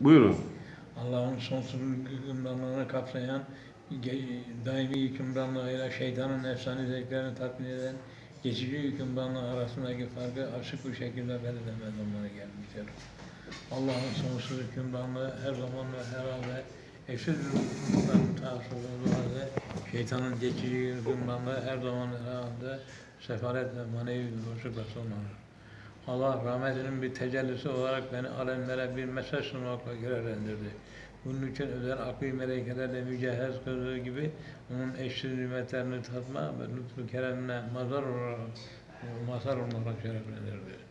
Buyurun. Allah'ın sonsuz hükümranlığını kapsayan, daimi hükümranlığıyla şeytanın efsane zevklerini tatmin eden, geçici hükümranlığı arasındaki farkı açık bir şekilde belirleme zamanı gelmiştir. Allah'ın sonsuz hükümranlığı her zaman ve her halde eşit hükümranlığın tahsil olduğu halde şeytanın geçici hükümranlığı her zaman ve her halde sefalet ve manevi bir boşlukla sonlanır. Allah rahmetinin bir tecellisi olarak beni alemlere bir mesaj sunmakla görevlendirdi. Bunun için özel akli melekelerle mücehhez kıldığı gibi onun eşsiz nimetlerini tatma ve lütfu keremine mazhar olarak, mazhar olmakla şereflendirdi.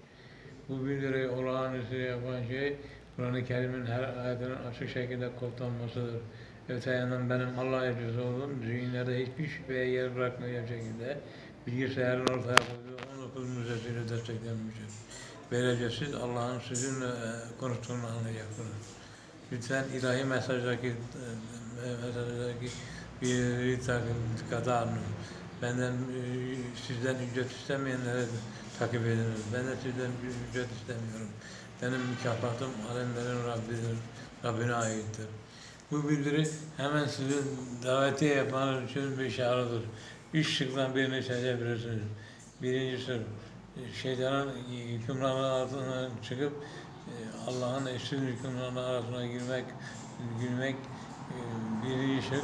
Bu bildiriyi olağanüstü yapan şey Kur'an-ı Kerim'in her ayetinin açık şekilde kodlanmasıdır. Öte yandan benim Allah'a cüz olduğum zihinlerde hiçbir şüpheye yer bırakmayacak şekilde bilgisayarın ortaya koyduğu 19 müzesiyle desteklenmiştir. Böylece siz Allah'ın sizinle e, konuştuğunu anlayacaksınız. Lütfen ilahi mesajdaki e, mesajdaki bir takip dikkate alın. Benden e, sizden ücret istemeyenlere takip ediniz. Ben de sizden bir ücret istemiyorum. Benim mükafatım alemlerin Rabbidir, Rabbine aittir. Bu bildiri hemen sizin davetiye yapmanız için bir çağrıdır. Üç şıktan birini seçebilirsiniz. Birincisi şeytanın hükümranlığı altından çıkıp e, Allah'ın eşsiz hükümranlığı arasına girmek, girmek e, birinci şık.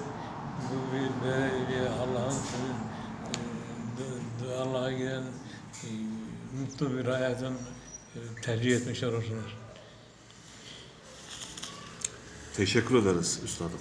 Bu bir böyle Allah'ın e, Allah'a giden e, mutlu bir hayatın e, tercih etmiş olursunuz. Teşekkür ederiz üstadım.